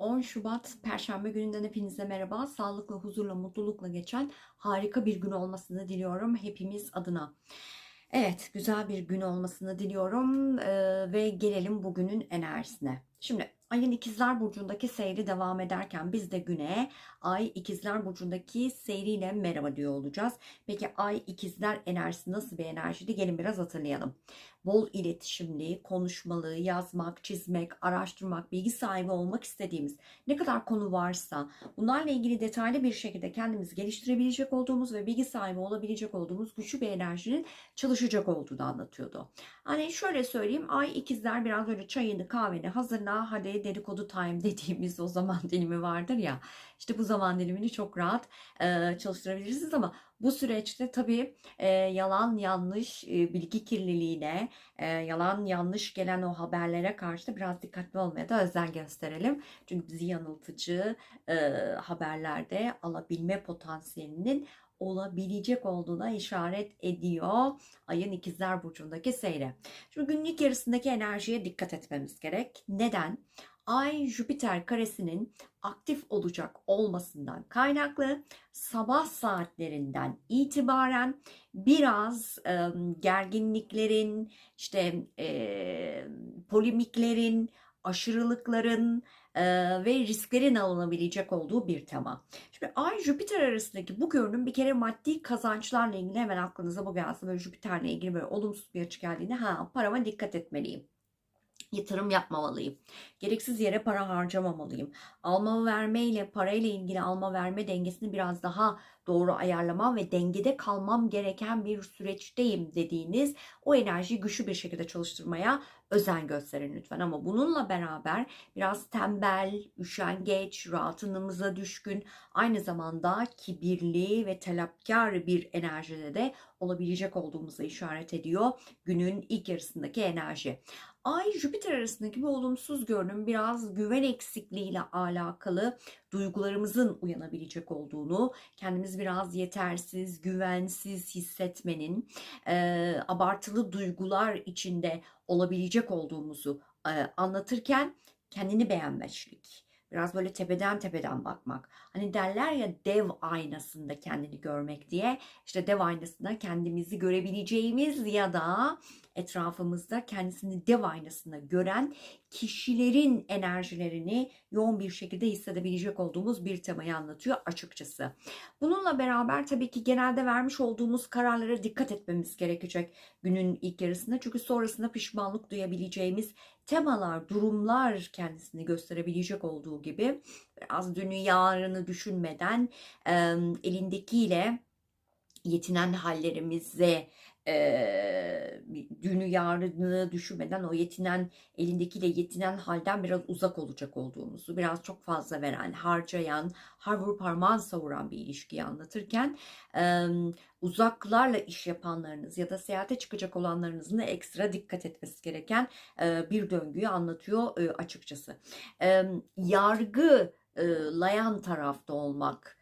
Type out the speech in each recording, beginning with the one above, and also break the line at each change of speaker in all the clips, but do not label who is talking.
10 Şubat Perşembe gününden hepinize merhaba. Sağlıkla, huzurla, mutlulukla geçen harika bir gün olmasını diliyorum hepimiz adına. Evet, güzel bir gün olmasını diliyorum Ee, ve gelelim bugünün enerjisine. Şimdi ayın ikizler burcundaki seyri devam ederken biz de güne ay ikizler burcundaki seyriyle merhaba diyor olacağız. Peki ay ikizler enerjisi nasıl bir enerjiydi? Gelin biraz hatırlayalım. Bol iletişimli, konuşmalı, yazmak, çizmek, araştırmak, bilgi sahibi olmak istediğimiz ne kadar konu varsa bunlarla ilgili detaylı bir şekilde kendimizi geliştirebilecek olduğumuz ve bilgi sahibi olabilecek olduğumuz güçlü bir enerjinin çalışacak olduğunu anlatıyordu. Hani şöyle söyleyeyim ay ikizler biraz öyle çayını kahveni hazırla hadi dedikodu time dediğimiz o zaman dilimi vardır ya işte bu zaman dilimini çok rahat e, çalıştırabilirsiniz ama bu süreçte tabii e, yalan yanlış e, bilgi kirliliğine e, yalan yanlış gelen o haberlere karşı da biraz dikkatli olmaya da özen gösterelim. Çünkü bizi yanıltıcı e, haberlerde alabilme potansiyelinin olabilecek olduğuna işaret ediyor ayın ikizler burcundaki seyre. Şimdi günlük yarısındaki enerjiye dikkat etmemiz gerek. Neden? Ay Jüpiter karesinin aktif olacak olmasından kaynaklı sabah saatlerinden itibaren biraz e, gerginliklerin, işte e, polemiklerin, aşırılıkların e, ve risklerin alınabilecek olduğu bir tema. Şimdi Ay Jüpiter arasındaki bu görünüm bir kere maddi kazançlarla ilgili hemen aklınıza bu gelsin. Böyle Jüpiter'le ilgili böyle olumsuz bir açı geldiğinde ha parama dikkat etmeliyim yatırım yapmamalıyım. Gereksiz yere para harcamamalıyım. Alma verme ile parayla ilgili alma verme dengesini biraz daha doğru ayarlamam ve dengede kalmam gereken bir süreçteyim dediğiniz o enerjiyi güçlü bir şekilde çalıştırmaya özen gösterin lütfen. Ama bununla beraber biraz tembel, üşengeç, rahatınımıza düşkün, aynı zamanda kibirli ve talepkar bir enerjide de olabilecek olduğumuzu işaret ediyor günün ilk yarısındaki enerji. Ay Jüpiter arasındaki bu olumsuz görünüm biraz güven eksikliğiyle alakalı duygularımızın uyanabilecek olduğunu, kendimiz biraz yetersiz, güvensiz hissetmenin, e, abartılı duygular içinde olabilecek olduğumuzu e, anlatırken kendini beğenmeçlik. Biraz böyle tepeden tepeden bakmak. Hani derler ya dev aynasında kendini görmek diye. İşte dev aynasında kendimizi görebileceğimiz ya da etrafımızda kendisini dev aynasında gören kişilerin enerjilerini yoğun bir şekilde hissedebilecek olduğumuz bir temayı anlatıyor açıkçası. Bununla beraber tabii ki genelde vermiş olduğumuz kararlara dikkat etmemiz gerekecek günün ilk yarısında. Çünkü sonrasında pişmanlık duyabileceğimiz temalar, durumlar kendisini gösterebilecek olduğu gibi biraz dünü yarını düşünmeden elindekiyle yetinen hallerimize e, dünü yarını düşünmeden o yetinen elindekiyle yetinen halden biraz uzak olacak olduğumuzu, biraz çok fazla veren, harcayan, har vurup parmağın savuran bir ilişkiyi anlatırken e, uzaklarla iş yapanlarınız ya da seyahate çıkacak olanlarınızın da ekstra dikkat etmesi gereken e, bir döngüyü anlatıyor e, açıkçası. E, yargılayan tarafta olmak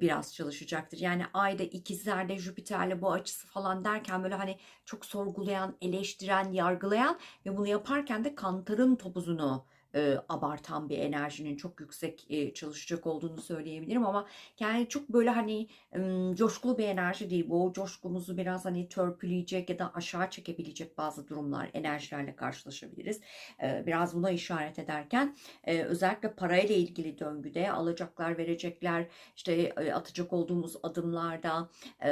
biraz çalışacaktır. Yani ayda ikizlerde Jüpiter'le bu açısı falan derken böyle hani çok sorgulayan, eleştiren, yargılayan ve bunu yaparken de kantarın topuzunu e, abartan bir enerjinin çok yüksek e, çalışacak olduğunu söyleyebilirim ama yani çok böyle hani e, coşkulu bir enerji değil bu. Coşkumuzu biraz hani törpüleyecek ya da aşağı çekebilecek bazı durumlar, enerjilerle karşılaşabiliriz. E, biraz buna işaret ederken e, özellikle parayla ilgili döngüde alacaklar, verecekler, işte e, atacak olduğumuz adımlarda e,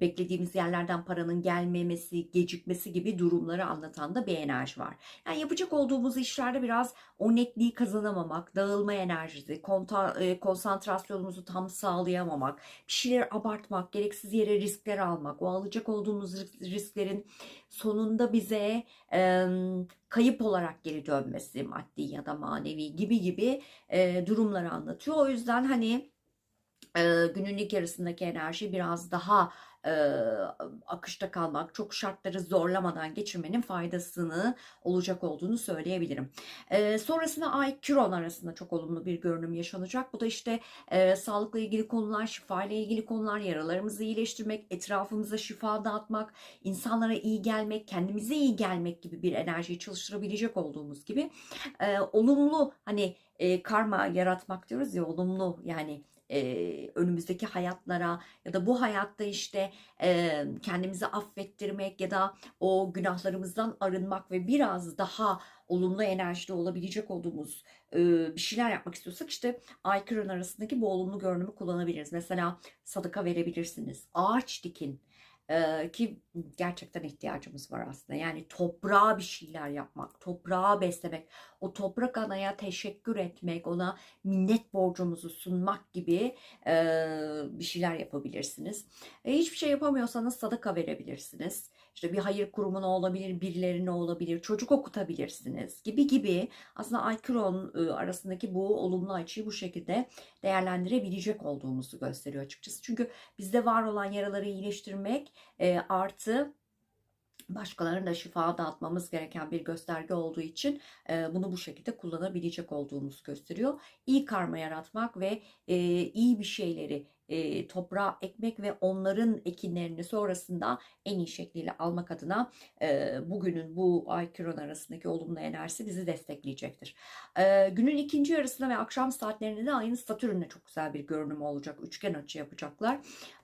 beklediğimiz yerlerden paranın gelmemesi, gecikmesi gibi durumları anlatan da bir enerji var. Yani yapacak olduğumuz işlerde biraz o netliği kazanamamak, dağılma enerjisi, konta, konsantrasyonumuzu tam sağlayamamak, bir şeyleri abartmak, gereksiz yere riskler almak, o alacak olduğumuz risklerin sonunda bize e, kayıp olarak geri dönmesi maddi ya da manevi gibi gibi e, durumları anlatıyor. O yüzden hani e, günün ilk yarısındaki enerji biraz daha e, akışta kalmak, çok şartları zorlamadan geçirmenin faydasını olacak olduğunu söyleyebilirim. E, sonrasında Ay Kiron arasında çok olumlu bir görünüm yaşanacak. Bu da işte e, sağlıkla ilgili konular, şifa ile ilgili konular, yaralarımızı iyileştirmek, etrafımıza şifa dağıtmak, insanlara iyi gelmek, kendimize iyi gelmek gibi bir enerjiyi çalıştırabilecek olduğumuz gibi e, olumlu hani e, karma yaratmak diyoruz ya olumlu yani e, önümüzdeki hayatlara ya da bu hayatta işte e, kendimizi affettirmek ya da o günahlarımızdan arınmak ve biraz daha olumlu enerjide olabilecek olduğumuz e, bir şeyler yapmak istiyorsak işte ay arasındaki bu olumlu görünümü kullanabiliriz. Mesela sadaka verebilirsiniz. Ağaç dikin. Ki gerçekten ihtiyacımız var aslında. Yani toprağa bir şeyler yapmak, toprağa beslemek, o toprak anaya teşekkür etmek, ona minnet borcumuzu sunmak gibi e, bir şeyler yapabilirsiniz. E, hiçbir şey yapamıyorsanız sadaka verebilirsiniz. İşte bir hayır kurumuna olabilir, birilerine olabilir, çocuk okutabilirsiniz gibi gibi. Aslında Aykron e, arasındaki bu olumlu açıyı bu şekilde değerlendirebilecek olduğumuzu gösteriyor açıkçası. Çünkü bizde var olan yaraları iyileştirmek e, artı başkalarına da şifa dağıtmamız gereken bir gösterge olduğu için e, bunu bu şekilde kullanabilecek olduğumuz gösteriyor. İyi karma yaratmak ve e, iyi bir şeyleri e, toprağa ekmek ve onların ekinlerini sonrasında en iyi şekliyle almak adına e, bugünün bu ay kiron arasındaki olumlu enerjisi bizi destekleyecektir. E, günün ikinci yarısında ve akşam saatlerinde de ayın Satürn'le çok güzel bir görünüm olacak. Üçgen açı yapacaklar.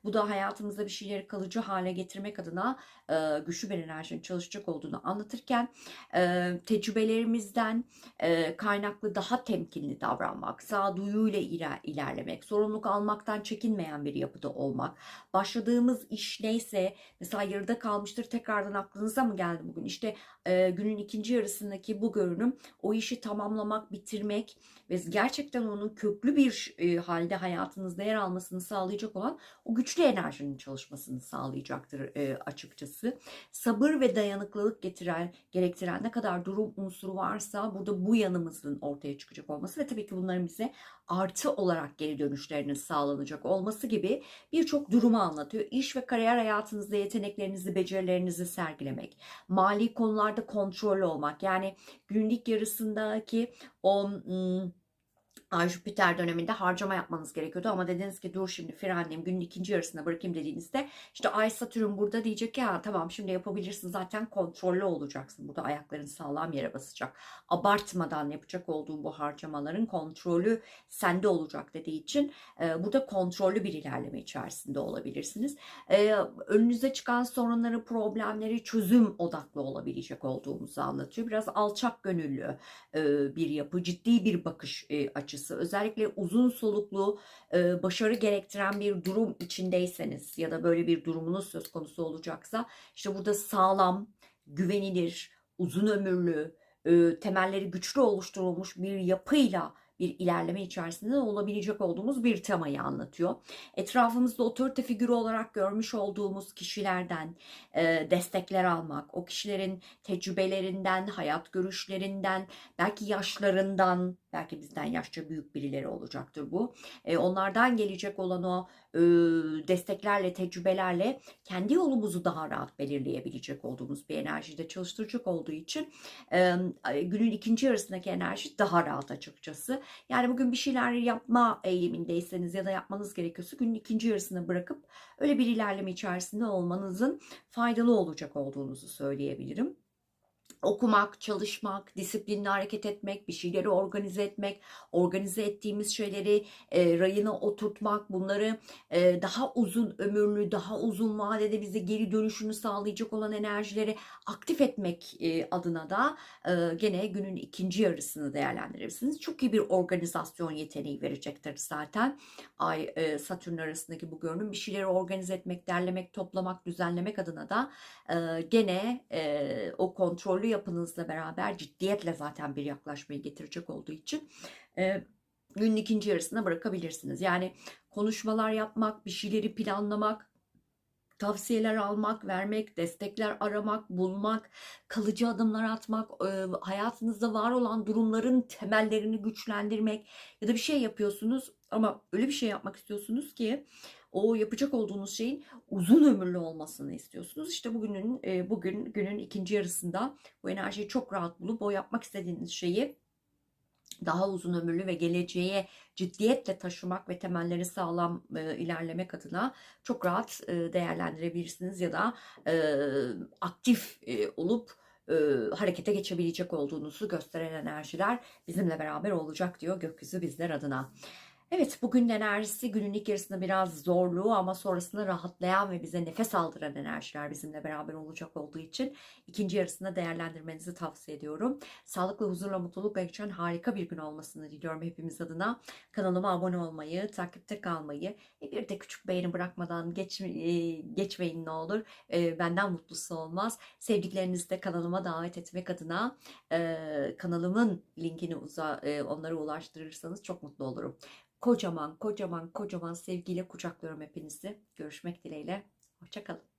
Bu da hayatımızda bir şeyleri kalıcı hale getirmek adına e, güçlü bir enerjinin çalışacak olduğunu anlatırken e, tecrübelerimizden e, kaynaklı daha temkinli davranmak, sağduyuyla iler, ilerlemek, sorumluluk almaktan çekinmeyen bir yapıda olmak, başladığımız iş neyse mesela yarıda kalmıştır tekrardan aklınıza mı geldi bugün? İşte e, günün ikinci yarısındaki bu görünüm o işi tamamlamak, bitirmek ve gerçekten onun köklü bir e, halde hayatınızda yer almasını sağlayacak olan o güçlü enerjinin çalışmasını sağlayacaktır e, açıkçası. Sabır ve dayanıklılık getiren, gerektiren ne kadar durum unsuru varsa burada bu yanımızın ortaya çıkacak olması ve tabii ki bunların bize artı olarak geri dönüşlerinin sağlanacak olması gibi birçok durumu anlatıyor. İş ve kariyer hayatınızda yeteneklerinizi, becerilerinizi sergilemek, mali konularda kontrollü olmak. Yani günlük yarısındaki o Ay Jüpiter döneminde harcama yapmanız gerekiyordu ama dediniz ki dur şimdi frenleyeyim günün ikinci yarısına bırakayım dediğinizde işte Ay Satürn burada diyecek ha tamam şimdi yapabilirsin zaten kontrollü olacaksın. Burada ayakların sağlam yere basacak. Abartmadan yapacak olduğun bu harcamaların kontrolü sende olacak dediği için e, burada kontrollü bir ilerleme içerisinde olabilirsiniz. E, önünüze çıkan sorunları, problemleri çözüm odaklı olabilecek olduğumuzu anlatıyor. Biraz alçak gönüllü e, bir yapı, ciddi bir bakış e, açısı açısı özellikle uzun soluklu e, başarı gerektiren bir durum içindeyseniz ya da böyle bir durumunuz söz konusu olacaksa işte burada sağlam, güvenilir, uzun ömürlü, e, temelleri güçlü oluşturulmuş bir yapıyla bir ilerleme içerisinde olabilecek olduğumuz bir temayı anlatıyor. Etrafımızda otorite figürü olarak görmüş olduğumuz kişilerden e, destekler almak, o kişilerin tecrübelerinden, hayat görüşlerinden, belki yaşlarından, belki bizden yaşça büyük birileri olacaktır bu. E, onlardan gelecek olan o e, desteklerle, tecrübelerle kendi yolumuzu daha rahat belirleyebilecek olduğumuz bir enerjide çalıştıracak olduğu için e, günün ikinci yarısındaki enerji daha rahat açıkçası. Yani bugün bir şeyler yapma eğilimindeyseniz ya da yapmanız gerekiyorsa günün ikinci yarısını bırakıp öyle bir ilerleme içerisinde olmanızın faydalı olacak olduğunuzu söyleyebilirim okumak, çalışmak, disiplinli hareket etmek, bir şeyleri organize etmek, organize ettiğimiz şeyleri e, rayına oturtmak, bunları e, daha uzun ömürlü, daha uzun vadede bize geri dönüşünü sağlayacak olan enerjileri aktif etmek e, adına da e, gene günün ikinci yarısını değerlendirirsiniz. Çok iyi bir organizasyon yeteneği verecektir zaten. Ay e, Satürn arasındaki bu görünüm bir şeyleri organize etmek, derlemek, toplamak, düzenlemek adına da e, gene e, o kontrollü yapınızla beraber ciddiyetle zaten bir yaklaşmayı getirecek olduğu için e, günün ikinci yarısına bırakabilirsiniz. Yani konuşmalar yapmak, bir şeyleri planlamak, tavsiyeler almak, vermek, destekler aramak, bulmak, kalıcı adımlar atmak, e, hayatınızda var olan durumların temellerini güçlendirmek ya da bir şey yapıyorsunuz ama öyle bir şey yapmak istiyorsunuz ki o yapacak olduğunuz şeyin uzun ömürlü olmasını istiyorsunuz. İşte bugünün e, bugün günün ikinci yarısında bu enerjiyi çok rahat bulup o yapmak istediğiniz şeyi daha uzun ömürlü ve geleceğe ciddiyetle taşımak ve temelleri sağlam e, ilerlemek adına çok rahat e, değerlendirebilirsiniz ya da e, aktif e, olup e, harekete geçebilecek olduğunuzu gösteren enerjiler bizimle beraber olacak diyor gökyüzü bizler adına. Evet bugün enerjisi günün ilk yarısında biraz zorluğu ama sonrasında rahatlayan ve bize nefes aldıran enerjiler bizimle beraber olacak olduğu için ikinci yarısında değerlendirmenizi tavsiye ediyorum. Sağlıklı, huzurla, mutlulukla geçen harika bir gün olmasını diliyorum hepimiz adına. Kanalıma abone olmayı, takipte kalmayı ve bir de küçük beğeni bırakmadan geç, e, geçmeyin ne olur. E, Benden mutlusu olmaz. Sevdiklerinizi de kanalıma davet etmek adına e, kanalımın linkini onlara ulaştırırsanız çok mutlu olurum. Kocaman kocaman kocaman sevgiyle kucaklıyorum hepinizi. Görüşmek dileğiyle. Hoşçakalın.